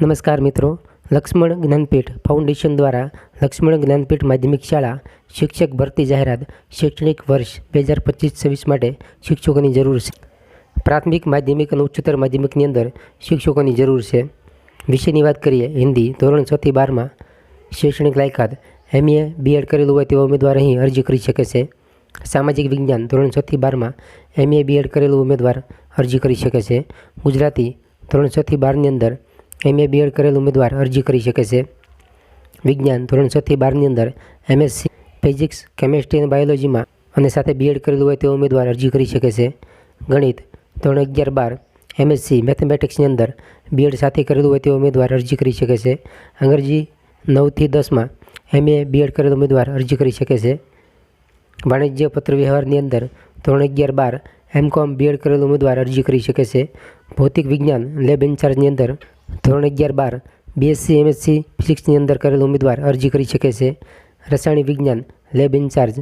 નમસ્કાર મિત્રો. લક્ષ્મણ જ્ઞાનપીઠ ફાઉન્ડેશન દ્વારા લક્ષ્મણ જ્ઞાનપીઠ માધ્યમિક શાળા શિક્ષક ભરતી જાહેરાત શૈક્ષણિક વર્ષ બે હજાર પચીસ છવ્વીસ માટે શિક્ષકોની જરૂર છે. પ્રાથમિક, માધ્યમિક અને ઉચ્ચતર માધ્યમિકની અંદર શિક્ષકોની જરૂર છે. વિષયની વાત કરીએ, હિન્દી ધોરણ છથી બારમાં શૈક્ષણિક લાયકાત, એમએ બીએડ કરેલું હોય તેવા ઉમેદવાર અહીં અરજી કરી શકે છે. સામાજિક વિજ્ઞાન ધોરણ છથી બારમાં એમએ બીએડ કરેલું ઉમેદવાર અરજી કરી શકે છે. ગુજરાતી ધોરણ છથી બારની અંદર એમએ બીએડ કરેલ ઉમેદવાર અરજી કરી શકે છે. વિજ્ઞાન ધોરણ છથી બારની અંદર એમએસસી ફિઝિક્સ કેમેસ્ટ્રી અને બાયોલોજીમાં અને સાથે બીએડ કરેલું હોય તેવો ઉમેદવાર અરજી કરી શકે છે. ગણિત ધોરણ અગિયાર બાર એમએસસી મેથેમેટિક્સની અંદર બીએડ સાથે કરેલું હોય તેવો ઉમેદવાર અરજી કરી શકે છે. અંગ્રેજી નવથી દસમાં એમએ બીએડ કરેલ ઉમેદવાર અરજી કરી શકે છે. વાણિજ્ય પત્ર વ્યવહારની અંદર ધોરણ અગિયાર બાર એમ કોમ બીએડ કરેલ ઉમેદવાર અરજી કરી શકે છે. ભૌતિક વિજ્ઞાન લેબ ઇન્ચાર્જની અંદર ધોરણ અગિયાર બાર બીએસસી એમએસસી ફિઝિક્સની અંદર કરેલ ઉમેદવાર અરજી કરી શકે છે. રસાયણિક વિજ્ઞાન લેબ ઇન્ચાર્જ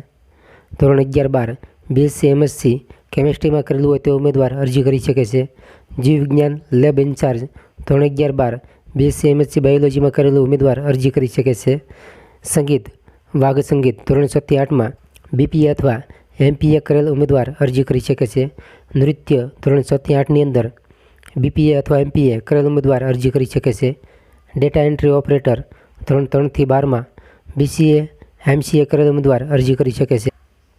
ધોરણ અગિયાર બાર બીએસસી એમએસસી કેમેસ્ટ્રીમાં કરેલું હોય તે ઉમેદવાર અરજી કરી શકે છે. જીવ વિજ્ઞાન લેબ ઇન્ચાર્જ ધોરણ અગિયાર બાર બીએસસી એમએસસી બાયોલોજીમાં કરેલું ઉમેદવાર અરજી કરી શકે છે. સંગીત, વાઘ સંગીત, ધોરણ છથી આઠમાં બીપીએ અથવા એમપીએ કરેલ ઉમેદવાર અરજી કરી શકે છે. નૃત્ય, ધોરણ છથી આઠની અંદર બીપીએ અથવા એમપીએ કરેલ ઉમેદવાર અરજી કરી શકે છે. ડેટા એન્ટ્રી ઓપરેટર ધોરણ ત્રણથી બારમાં બીસીએ, એમસીએ કરેલ ઉમેદવાર અરજી કરી શકે છે.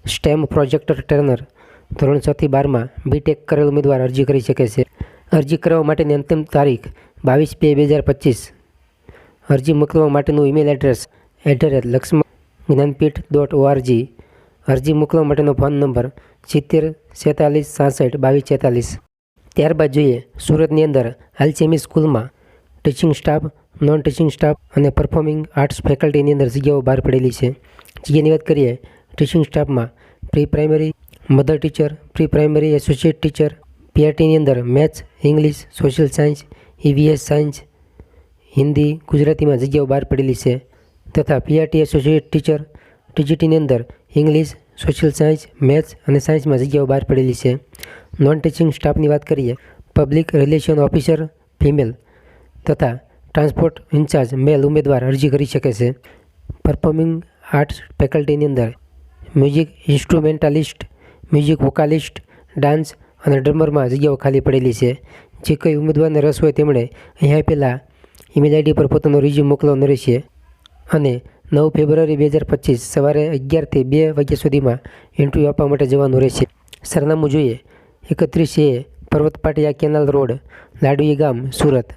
સ્ટેમ પ્રોજેક્ટર ટ્રેનર ધોરણ છથી બારમાં બીટેક કરેલ ઉમેદવાર અરજી કરી શકે છે. અરજી કરવા માટેની અંતિમ તારીખ બાવીસ બે બે હજાર પચીસ. અરજી મોકલવા માટેનું email address at the rate Laxman Gyanpeeth dot ORG અરજી મોકલવા માટેનો ફોન નંબર સિત્તેર, છેતાલીસ, સાસઠ, બાવીસ, છેતાલીસ. ત્યારબાદ જોઈએ સુરતની અંદર આલચેમી સ્કૂલમાં teaching staff, non teaching staff અને પરફોર્મિંગ આર્ટ્સ ફેકલ્ટીની અંદર જગ્યાઓ બહાર પડેલી છે. જગ્યાની વાત કરીએ, teaching સ્ટાફમાં pre primary, mother teacher, pre primary associate teacher, પીઆરટીની અંદર maths, English, social science, EVS science, Hindi, ગુજરાતીમાં જગ્યાઓ બહાર પડેલી છે. તથા પીઆરટી એસોસિએટ ટીચર, ટીજીટીની અંદર ઇંગ્લિશ, સોશિયલ સાયન્સ, મેથ્સ અને સાયન્સમાં જગ્યાઓ બહાર પડેલી છે. નોન ટીચિંગ સ્ટાફની વાત કરીએ પબ્લિક રિલેશન ઓફિસર ફિમેલ તથા ટ્રાન્સપોર્ટ ઇન્ચાર્જ મેલ ઉમેદવાર અરજી કરી શકે છે. પરફોર્મિંગ આર્ટ્સ ફેકલ્ટીની અંદર music instrumentalist music vocalist dance અને ડ્રમરમાં જગ્યાઓ ખાલી પડેલી છે. જે કોઈ ઉમેદવારને રસ હોય તેમણે અહીંયા પહેલાં ઈમેલ આઈડી પર પોતાનો રિઝ્યુમ મોકલવાનો રહેશે અને નવ ફેબ્રુઆરી બે હજાર પચીસ સવારે અગિયારથી બે વાગ્યા સુધીમાં ઇન્ટરવ્યૂ આપવા માટે જવાનું રહેશે. સરનામું જોઈએ. એકત્રીસ એ પર્વત પાટિયા કેનાલ રોડ લાડુઈ ગામ સુરત.